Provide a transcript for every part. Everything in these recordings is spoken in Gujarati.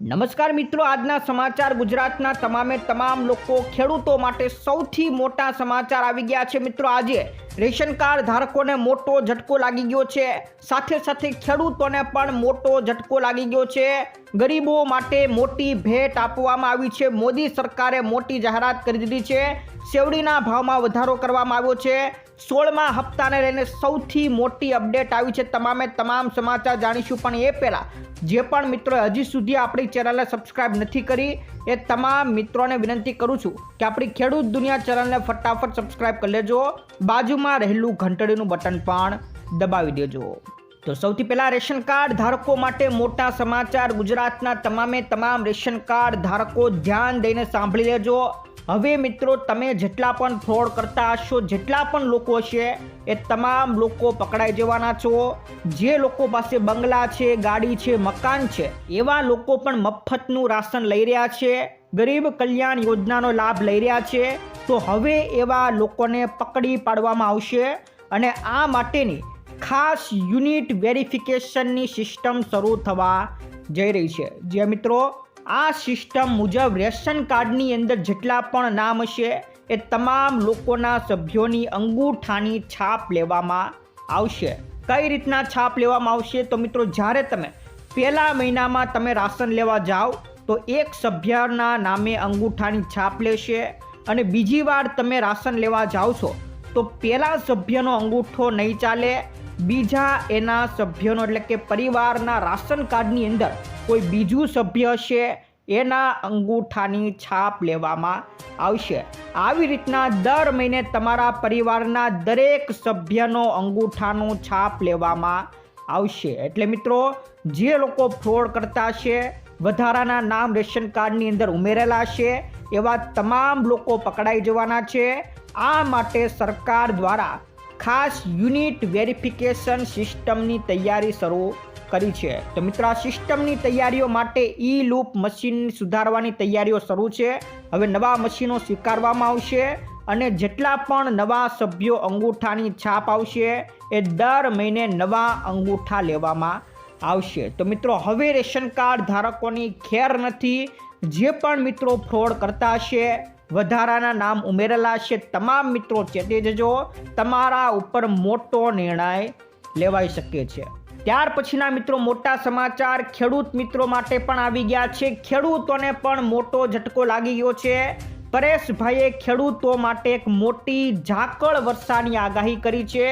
નમસ્કાર મિત્રો, આજના સમાચાર ગુજરાતના તમામે તમામ લોકો ખેડૂતો માટે સૌથી મોટા સમાચાર આવી ગયા છે મિત્રો. આજે રેશન કાર્ડ ધારકોને મોટો ઝટકો લાગી ગયો છે. સાથે સાથે ખેડૂતોને પણ મોટો ઝટકો લાગી ગયો છે. ગરીબો માટે મોટી ભેટ આપવામાં આવી છે. મોદી સરકારે મોટી જાહેરાત કરી દીધી છે. શેવડીના ભાવમાં વધારો કરવામાં આવ્યો છે. સોળમા હપ્તાને લઈને સૌથી મોટી અપડેટ આવી છે તમામે તમામ સમાચાર જાણીશું. પણ એ પહેલાં, જે પણ મિત્રોએ હજી સુધી આપણી ચેનલને સબસ્ક્રાઇબ નથી કરી, એ તમામ મિત્રોને વિનંતી કરું છું કે આપણી ખેડૂત દુનિયા ચેનલને ફટાફટ સબસ્ક્રાઇબ કરી લેજો. બાજુમાં રહેલું ઘંટડીનું બટન પણ દબાવી દેજો. તો સૌથી પહેલા રેશન કાર્ડ ધારકો માટે મોટા સમાચાર. ગુજરાતના તમામે તમામ રેશન કાર્ડ ધારકો ધ્યાન દઈને સાંભળી લેજો. હવે મિત્રો, તમે જેટલા પણ ફ્રોડ કરતા હશો, જેટલા પણ લોકો છે એ તમામ લોકો પકડાઈ જવાના છો. જે લોકો પાસે બંગલા છે, ગાડી છે, મકાન છે, એવા લોકો પણ મફતનું રાશન લઈ રહ્યા છે. ગરીબ કલ્યાણ યોજનાનો લાભ લઈ રહ્યા છે. તો હવે એવા લોકોને પકડી પાડવામાં આવશે અને આ માટેની ખાસ યુનિટ વેરિફિકેશનની સિસ્ટમ શરૂ થવા જઈ રહી છે. જે મિત્રો, આ સિસ્ટમ મુજબ રેશન કાર્ડની અંદર જેટલા પણ નામ હશે, એ તમામ લોકોના સભ્યોની અંગૂઠાની છાપ લેવામાં આવશે. કઈ રીતના છાપ લેવામાં આવશે? તો મિત્રો, જ્યારે તમે પહેલા મહિનામાં તમે રાશન લેવા જાઓ, તો એક સભ્યના નામે અંગૂઠાની છાપ લેશે અને બીજી વાર તમે રાશન લેવા જાઓ છો, તો પહેલા સભ્યનો અંગૂઠો નહીં ચાલે બીજા એના સભ્યનો એટલે કે પરિવારના રાશન કાર્ડની અંદર કોઈ બીજું સભ્ય હશે, એના અંગૂઠાની છાપ લેવામાં આવશે. આવી રીતના દર મહિને તમારા પરિવારના દરેક સભ્યનો અંગૂઠાનો છાપ લેવામાં આવશે. એટલે મિત્રો, જે લોકો ફ્રોડ કરતા છે વધારાના નામ રેશન કાર્ડની અંદર ઉમેરેલા છે એવા તમામ લોકો પકડાઈ જવાના છે. આ માટે સરકાર દ્વારા ખાસ યુનિટ વેરિફિકેશન સિસ્ટમની તૈયારી શરૂ કરી છે. તો મિત્રો સિસ્ટમની તૈયારીઓ માટે ઈ લૂપ મશીન સુધારવાની તૈયારીઓ શરૂ છે. હવે નવા મશીનો સ્વીકારવામાં આવશે અને જેટલા પણ નવા સભ્યો અંગૂઠાની છાપ આવશે, એ દર મહિને નવા અંગૂઠા લેવામાં આવશે. તો મિત્રો, હવે રેશન કાર્ડ ધારકોની ખેર નથી. જે પણ મિત્રો ફ્રોડ કરતા હશે વધારાના નામ ઉમેરેલા છે. તમામ મિત્રો ચેતી જજો તમારા ઉપર મોટો નિર્ણય લેવાઈ શકે છે. ત્યાર પછીના મિત્રો મોટા સમાચાર ખેડૂત મિત્રો માટે પણ આવી ગયા છે. ખેડૂતોને પણ મોટો ઝટકો લાગી ગયો છે. પરેશભાઈએ ખેડૂતો માટે એક મોટી ઝાકળ વર્ષાની આગાહી કરી છે.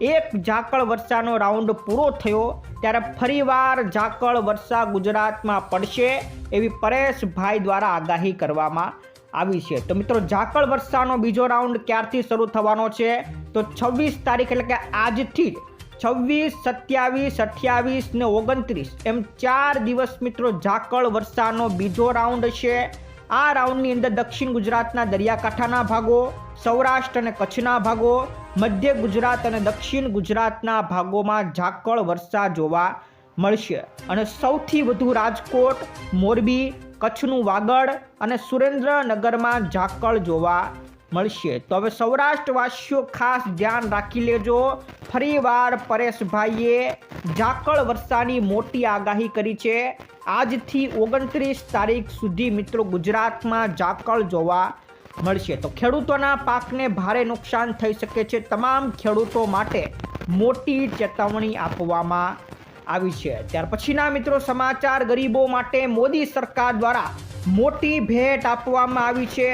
એક ઝાકળ વર્ષાનો રાઉન્ડ પૂરો થયો. ત્યારે ફરીવાર ઝાકળ વર્ષા ગુજરાતમાં પડશે એવી પરેશભાઈ દ્વારા આગાહી કરવામાં આવી છે. તો મિત્રો, ઝાકળ વર્ષાનો બીજો રાઉન્ડ ક્યારથી શરૂ થવાનો છે? તો છવ્વીસ તારીખ એટલે કે આજથી જ છવ્વીસ, સત્યાવીસ, અઠ્યાવીસ ને ઓગણત્રીસ એમ ચાર દિવસ મિત્રો ઝાકળ વર્ષાનો બીજો રાઉન્ડ છે. આ રાઉન્ડની અંદર દક્ષિણ ગુજરાતના દરિયાકાંઠાના ભાગો, સૌરાષ્ટ્ર અને કચ્છના ભાગો, મધ્ય ગુજરાત અને દક્ષિણ ગુજરાતના ભાગોમાં ઝાકળ વર્ષા જોવા મળશે. અને સૌથી વધુ રાજકોટ, મોરબી કચ્છનું વાગડ અને સુરેન્દ્રનગરમાં ઝાકળ જોવા મળશે. તો હવે સૌરાષ્ટ્રવાસીઓ ખાસ ધ્યાન રાખી લેજો. ફરીવાર પરેશભાઈએ ઝાકળ વર્ષાની મોટી આગાહી કરી છે. આજથી ઓગણત્રીસ તારીખ સુધી મિત્રો ગુજરાતમાં ઝાકળ જોવા મળશે. તો ખેડૂતોના પાકને ભારે નુકસાન થઈ શકે છે. તમામ ખેડૂતો માટે મોટી ચેતવણી આપવામાં આવી છે. ત્યાર પછીના મિત્રો સમાચાર ગરીબો માટે મોદી સરકાર દ્વારા મોટી ભેટ આપવામાં આવી છે.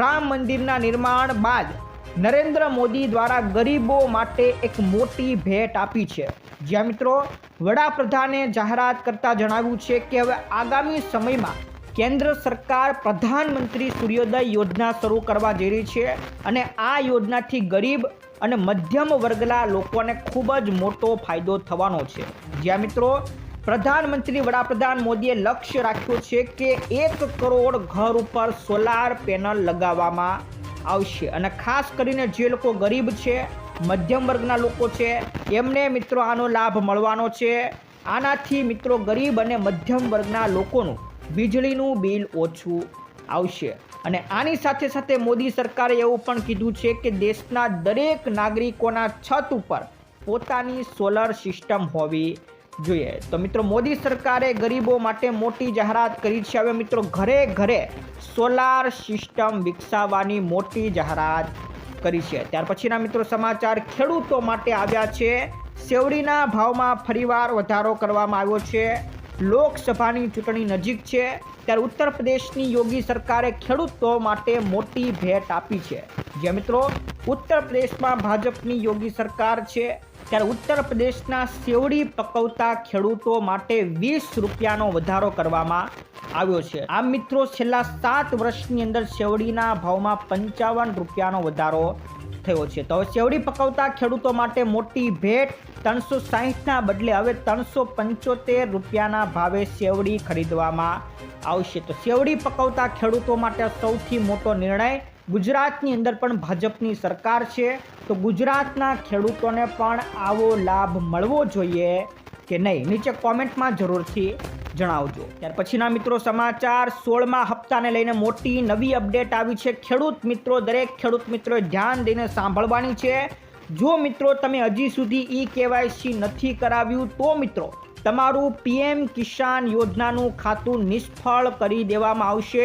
રામ મંદિરના નિર્માણ બાદ નરેન્દ્ર મોદી દ્વારા ગરીબો માટે એક મોટી ભેટ આપી છે. જ્યાં મિત્રો વડાપ્રધાને જાહેરાત કરતા જણાવ્યું છે કે હવે આગામી સમયમાં કેન્દ્ર સરકાર પ્રધાનમંત્રી સૂર્યોદય યોજના શરૂ કરવા જઈ રહી છે અને આ યોજનાથી ગરીબ અને મધ્યમ વર્ગના લોકોને ખૂબ જ મોટો ફાયદો થવાનો છે. જ્યાં મિત્રો, પ્રધાનમંત્રી વડાપ્રધાન મોદીએ લક્ષ્ય રાખ્યું છે કે એક કરોડ ઘર ઉપર સોલાર પેનલ લગાવવામાં આવશે. અને ખાસ કરીને જે લોકો ગરીબ છે, મધ્યમ વર્ગના લોકો છે, એમને મિત્રો આનો લાભ મળવાનો છે. આનાથી મિત્રો ગરીબ અને મધ્યમ વર્ગના લોકોનું વીજળીનું બિલ ઓછું આવશે. અને આની સાથે સાથે મોદી સરકારે એવું પણ કીધું છે કે દેશના દરેક નાગરિકોના છત ઉપર પોતાની સોલર સિસ્ટમ હોવી જોઈએ. તો મિત્રો, મોદી સરકારે ગરીબો માટે મોટી જાહેરાત કરી છે. હવે મિત્રો, ઘરે ઘરે સોલાર સિસ્ટમ વિકસાવવાની મોટી જાહેરાત કરી છે. ત્યાર પછીના મિત્રો, સમાચાર ખેડૂતો માટે આવ્યા છે. શેવડીના ભાવમાં ફરીવાર વધારો કરવામાં આવ્યો છે. લોકસભાની ચૂંટણી નજીક છે, ત્યારે ઉત્તર પ્રદેશની યોગી સરકારે ખેડૂતો માટે મોટી ભેટ આપી છે. જે મિત્રો, ઉત્તર પ્રદેશમાં ભાજપની યોગી સરકાર છે, ત્યારે ઉત્તર પ્રદેશના સેવડી પકવતા ખેડૂતો માટે વીસ રૂપિયાનો વધારો કરવામાં આવ્યો છે. આમ મિત્રો, છેલ્લા સાત વર્ષની અંદર શેવડીના ભાવમાં પંચાવન રૂપિયાનો વધારો થયો છે. તો શેવડી પકવતા ખેડૂતો માટે મોટી ભેટ ત્રણસો સાહીઠના બદલે હવે ત્રણસો પંચોતેર રૂપિયાના ભાવે શેવડી ખરીદવામાં આવશે. તો શેવડી પકવતા ખેડૂતો માટે સૌથી મોટો નિર્ણય ગુજરાતની અંદર પણ ભાજપની સરકાર છે. તો ગુજરાતના ખેડૂતોને પણ આવો લાભ મળવો જોઈએ કે નહીં? નીચે કોમેન્ટમાં જરૂરથી જણાવજો. ત્યાર પછીના મિત્રો સમાચાર, સોળમા હપ્તાને લઈને મોટી નવી અપડેટ આવી છે. ખેડૂત મિત્રો, દરેક ખેડૂત મિત્રોએ ધ્યાન દઈને સાંભળવાની છે. જો મિત્રો તમે હજી સુધી ઈ કેવાયસી નથી કરાવ્યું, તો મિત્રો તમારું પીએમ કિસાન યોજનાનું ખાતું નિષ્ફળ કરી દેવામાં આવશે.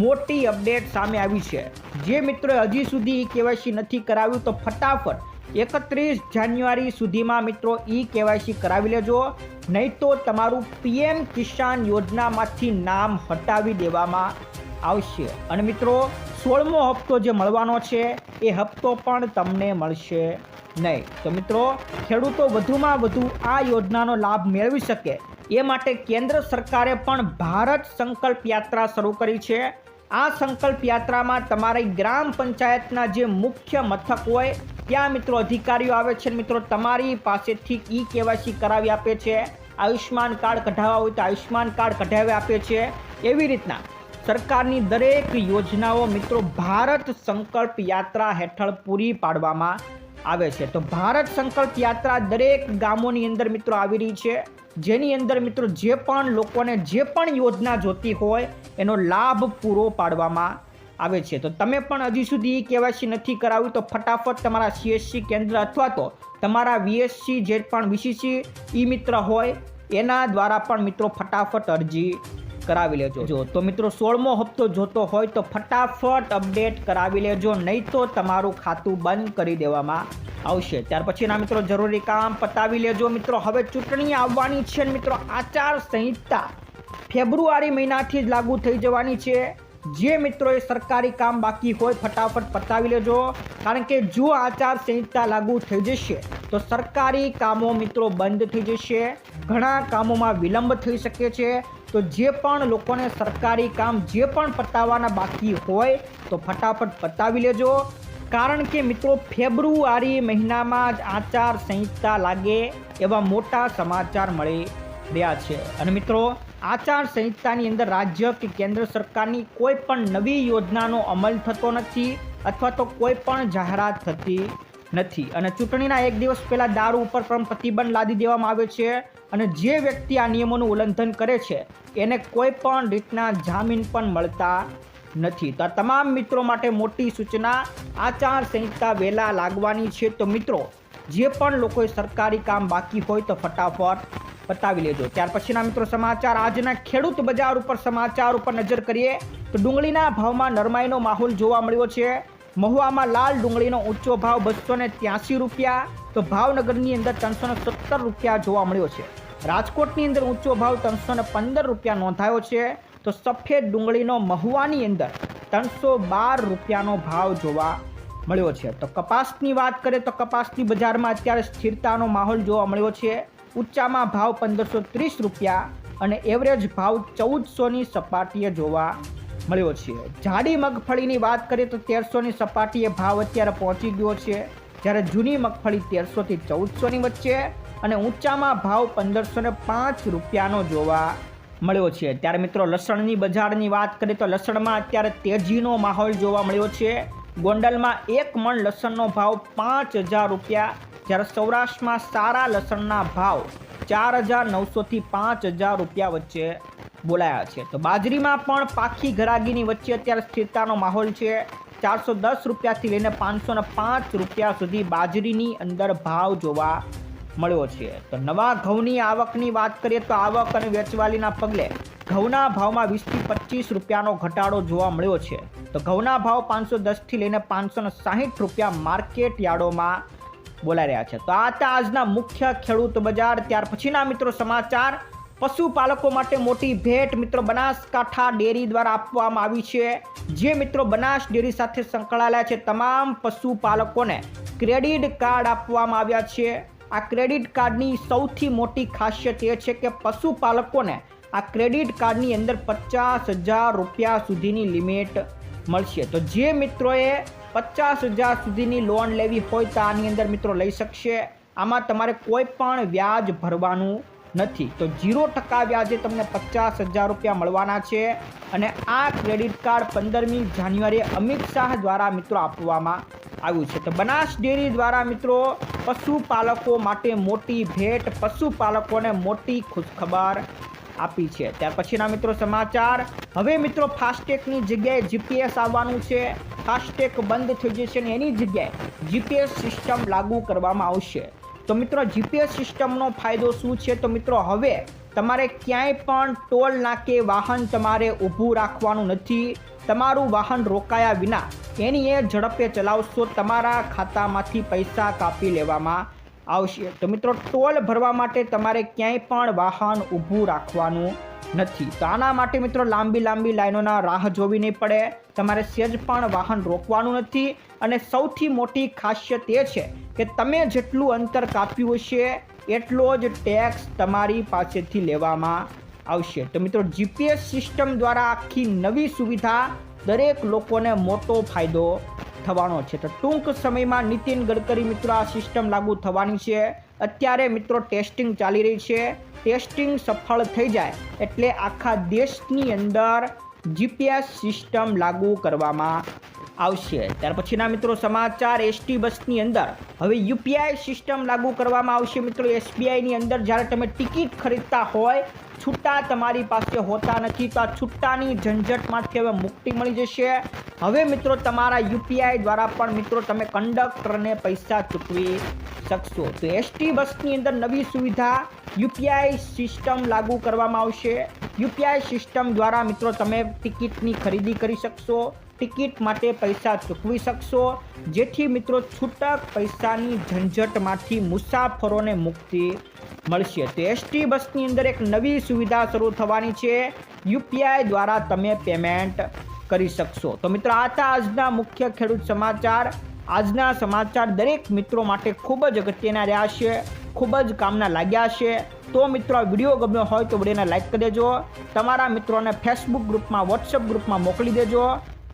મોટી અપડેટ સામે આવી છે. જે મિત્રોએ હજી સુધી ઈ કેવાયસી નથી કરાવ્યું, તો ફટાફટ એકત્રીસ જાન્યુઆરી સુધીમાં મિત્રો ઈ કેવાયસી કરાવી લેજો. નહીં તો તમારું પીએમ કિસાન યોજનામાંથી નામ હટાવી દેવામાં આવશે. અને મિત્રો સોળમો હપ્તો જે મળવાનો છે, એ હપ્તો પણ તમને મળશે નહીં. તો મિત્રો, ખેડૂતો વધુમાં વધુ આ યોજનાનો લાભ મેળવી શકે. એ માટે કેન્દ્ર સરકારે પણ ભારત સંકલ્પ યાત્રા શરૂ કરી છે. આ સંકલ્પ યાત્રામાં તમારી ગ્રામ પંચાયતના જે મુખ્ય મથક હોય, ત્યાં મિત્રો અધિકારીઓ આવે છે મિત્રો તમારી પાસેથી ઈ કેવાયસી કરાવી આપે છે. આયુષ્માન કાર્ડ કઢાવવા હોય તો આયુષ્માન કાર્ડ કઢાવી આપે છે. એવી રીતના સરકારની દરેક યોજનાઓ મિત્રો ભારત સંકલ્પ યાત્રા હેઠળ પૂરી પાડવામાં આવે છે. તો ભારત સંકલ્પ યાત્રા દરેક ગામોની અંદર મિત્રો આવી રહી છે. જેની અંદર મિત્રો જે પણ લોકોને જે પણ યોજના જોતી હોય એનો લાભ પૂરો પાડવામાં આવે છે. તો તમે પણ હજી સુધી કેવાયસી નથી કરાવ્યું તો ફટાફટ તમારા સીએસસી કેન્દ્ર અથવા તો તમારા વીએસસી જે પણ વીસીસી ઈ મિત્ર હોય એના દ્વારા પણ મિત્રો ફટાફટ અરજી કરાવી લેજો. જો, તો મિત્રો સોળમો હપ્તો જોતો હોય તો ફટાફટ અપડેટ કરાવી લેજો, નહીં તો તમારું ખાતું બંધ કરી દેવામાં આવશે. ત્યાર પછીના મિત્રો જરૂરી કામ પતાવી લેજો. મિત્રો, હવે ચૂંટણી આવવાની છે મિત્રો, આચાર સંહિતા ફેબ્રુઆરી મહિનાથી જ લાગુ થઈ જવાની છે. જે મિત્રોએ સરકારી કામ બાકી હોય ફટાફટ પતાવી લેજો, કારણ કે જો આચાર સંહિતા લાગુ થઈ જશે, તો સરકારી કામો મિત્રો બંધ થઈ જશે. ઘણા કામોમાં વિલંબ થઈ શકે છે. તો જે પણ લોકોને સરકારી કામ જે પણ પતાવવાના બાકી હોય, તો ફટાફટ પતાવી લેજો. કારણ કે મિત્રો, ફેબ્રુઆરી મહિનામાં જ આચાર સંહિતા લાગે એવા મોટા સમાચાર મળી રહ્યા છે. અને મિત્રો આચાર સંહિતાની અંદર રાજ્ય કે કેન્દ્ર સરકારની કોઈ પણ નવી યોજનાનો અમલ થતો નથી અથવા તો કોઈ પણ જાહેરાત થતી નથી. અને ચૂંટણીના એક દિવસ પહેલાં દારૂ ઉપર પણ પ્રતિબંધ લાદી દેવામાં આવે છે અને જે વ્યક્તિ આ નિયમોનું ઉલ્લંઘન કરે છે, એને કોઈ પણ રીતના જામીન પણ મળતા નથી. તો તમામ મિત્રો માટે મોટી સૂચના આચાર સંહિતા વહેલા લાગવાની છે. તો મિત્રો, જે પણ લોકોએ સરકારી કામ બાકી હોય તો ફટાફટ પતાવી લેજો ત્યાર પછીના મિત્રો સમાચાર, આજના ખેડૂત બજાર ઉપર સમાચાર ઉપર નજર કરીએ તો ડુંગળીના ભાવમાં નરમાઈનો માહોલ જોવા મળ્યો છે. મહુવામાં લાલ ડુંગળીનો ઊંચો ભાવ બસો ને રૂપિયા, તો ભાવનગરની અંદર ત્રણસો સત્તર રૂપિયા જોવા મળ્યો છે. રાજકોટની અંદર ઊંચો ભાવ ત્રણસો પંદર રૂપિયા નોંધાયો છે. તો સફેદ ડુંગળીનો મહુવાની અંદર ત્રણસો બાર રૂપિયાનો ભાવ જોવા મળ્યો છે. તો કપાસની વાત કરીએ તો કપાસની બજારમાં અત્યારે સ્થિરતાનો માહોલ જોવા મળ્યો છે. ઊંચામાં ભાવ પંદરસો ત્રીસ રૂપિયા અને એવરેજ ભાવ ચૌદસોની સપાટીએ જોવા મળ્યો છે. જાડી મગફળીની વાત કરીએ તો તેરસોની સપાટીએ ભાવ અત્યારે પહોંચી ગયો છે. જ્યારે જૂની મગફળી તેરસોથી ચૌદસોની વચ્ચે અને ઊંચામાં ભાવ પંદરસો ને પાંચ રૂપિયાનો જોવા મળ્યો છે. ત્યારે મિત્રો લસણની બજારની વાત કરીએ તો લસણમાં અત્યારે તેજીનો માહોલ જોવા મળ્યો છે. ગોંડલમાં એક મણ લસણનો ભાવ પાંચ હજાર રૂપિયા જ્યારે સૌરાષ્ટ્રમાં સારા લસણના ભાવ ચાર હજાર નવસોથી પાંચ હજાર રૂપિયા વચ્ચે બોલાયા છે. તો બાજરીમાં પણ પાખી ઘરાગીની વચ્ચે અત્યારે સ્થિરતાનો માહોલ છે. ચારસો દસ રૂપિયાથી લઈને પાંચસો પાંચ રૂપિયા સુધી બાજરીની અંદર ભાવ જોવા મળ્યો છે. તો નવા ઘઉંની આવકની વાત કરીએ તો આવક અને વેચવાલીના પગલે ઘઉંના ભાવમાં વીસથી પચીસ રૂપિયાનો ઘટાડો જોવા મળ્યો છે. તો ઘઉંના ભાવ પાંચસો દસથી લઈને પાંચસો સાહીઠ રૂપિયા માર્કેટ યાર્ડોમાં બોલાઈ રહ્યા છે. તો આ હતા આજના મુખ્ય ખેડૂત બજાર. ત્યાર પછીના મિત્રો સમાચાર. પશુપાલકો માટે મોટી ભેટ મિત્રો બનાસકાંઠા ડેરી દ્વારા આપવામાં આવી છે. જે મિત્રો બનાસ ડેરી સાથે સંકળાયેલા છે, તમામ પશુપાલકોને ક્રેડિટ કાર્ડ આપવામાં આવ્યા છે. આ ક્રેડિટ કાર્ડની સૌથી મોટી ખાસિયત એ છે કે પશુપાલકોને આ ક્રેડિટ કાર્ડની અંદર પચાસ હજાર રૂપિયા સુધીની લિમિટ મળશે. તો જે મિત્રોએ પચાસ હજાર સુધીની લોન લેવી હોય તો આની અંદર મિત્રો લઈ શકશે. આમાં તમારે કોઈ પણ વ્યાજ ભરવાનું નથી. તો ઝીરો ટકા વ્યાજે તમને પચાસ હજાર રૂપિયા મળવાના છે અને આ ક્રેડિટ કાર્ડ પંદરમી જાન્યુઆરીએ અમિત શાહ દ્વારા મિત્રો આપવામાં આવ્યું છે. તો બનાસ ડેરી દ્વારા મિત્રો પશુપાલકો માટે મોટી ભેટ, પશુપાલકોને મોટી ખુશખબર. આપી છે. ત્યાર પછીના મિત્રો સમાચાર. હવે મિત્રો ફાસ્ટેગની જગ્યાએ જીપીએસ આવવાનું છે. ફાસ્ટેગ બંધ થઈ જશે અને એની જગ્યાએ જીપીએસ સિસ્ટમ લાગુ કરવામાં આવશે. તો મિત્રો જીપીએસ સિસ્ટમનો ફાયદો શું છે? તો મિત્રો હવે તમારે ક્યાંય પણ ટોલ નાકે વાહન તમારે ઊભું રાખવાનું નથી. તમારું વાહન રોકાયા વિના એની એ ઝડપે ચલાવશો, તમારા ખાતામાંથી પૈસા કાપી લેવામાં આવશે. તો મિત્રો, ટોલ ભરવા માટે તમારે ક્યાંય પણ વાહન ઊભું રાખવાનું નથી. તો આના માટે મિત્રો, લાંબી લાંબી લાઈનોના રાહ જોવી નહીં પડે. તમારે સેજ પણ વાહન રોકવાનું નથી. અને સૌથી મોટી ખાસિયત એ છે કે તમે જેટલું અંતર કાપ્યું હશે, એટલો જ ટેક્સ તમારી પાસેથી લેવામાં આવશે. તો મિત્રો, જીપીએસ સિસ્ટમ દ્વારા આખી નવી સુવિધા દરેક લોકોને મોટો ફાયદો થવાનો છે. તો ટૂંક સમયમાં નીતિન ગડકરી મિત્રો આ સિસ્ટમ લાગુ થવાની છે. અત્યારે મિત્રો ટેસ્ટિંગ ચાલી રહી છે. ટેસ્ટિંગ સફળ થઈ જાય એટલે આખા દેશની અંદર જીપીએસ સિસ્ટમ લાગુ કરવામાં આવશે. ત્યાર પછીના મિત્રો સમાચાર, એસટી બસની અંદર. હવે યુપીઆઈ સિસ્ટમ લાગુ કરવામાં આવશે મિત્રો. એસબીઆઈની અંદર જ્યારે તમે ટિકિટ ખરીદતા હોય છૂટા તમારી પાસે હોતા નથી તો આ છૂટાની ઝંઝટમાંથી હવે મુક્તિ મળી જશે. હવે મિત્રો તમારા યુપીઆઈ દ્વારા પણ મિત્રો તમે કંડક્ટરને પૈસા ચૂકવી શકશો. તો એસટી બસની અંદર નવી સુવિધા યુપીઆઈ સિસ્ટમ લાગુ કરવામાં આવશે. યુપીઆઈ સિસ્ટમ દ્વારા મિત્રો તમે ટિકિટની ખરીદી કરી શકશો. ટિકિટ માટે પૈસા ચૂકવી શકશો? જેથી મિત્રો છૂટક પૈસાની ઝંઝટમાંથી મુસાફરોને મુક્તિ મળશે. તો એસટી બસની અંદર એક નવી સુવિધા શરૂ થવાની છે. યુપીઆઈ દ્વારા તમે પેમેન્ટ કરી શકશો. તો મિત્રો, આ હતા આજના મુખ્ય ખેડૂત સમાચાર. આજના સમાચાર દરેક મિત્રો માટે ખૂબ જ અગત્યના રહ્યા છે. ખૂબ જ કામના લાગ્યા છે. તો મિત્રો વીડિયો ગમ્યો હોય તો વિડીયોને લાઈક કરી દેજો. તમારા મિત્રોને ફેસબુક ગ્રુપમાં વોટ્સઅપ ગ્રુપમાં મોકલી દેજો.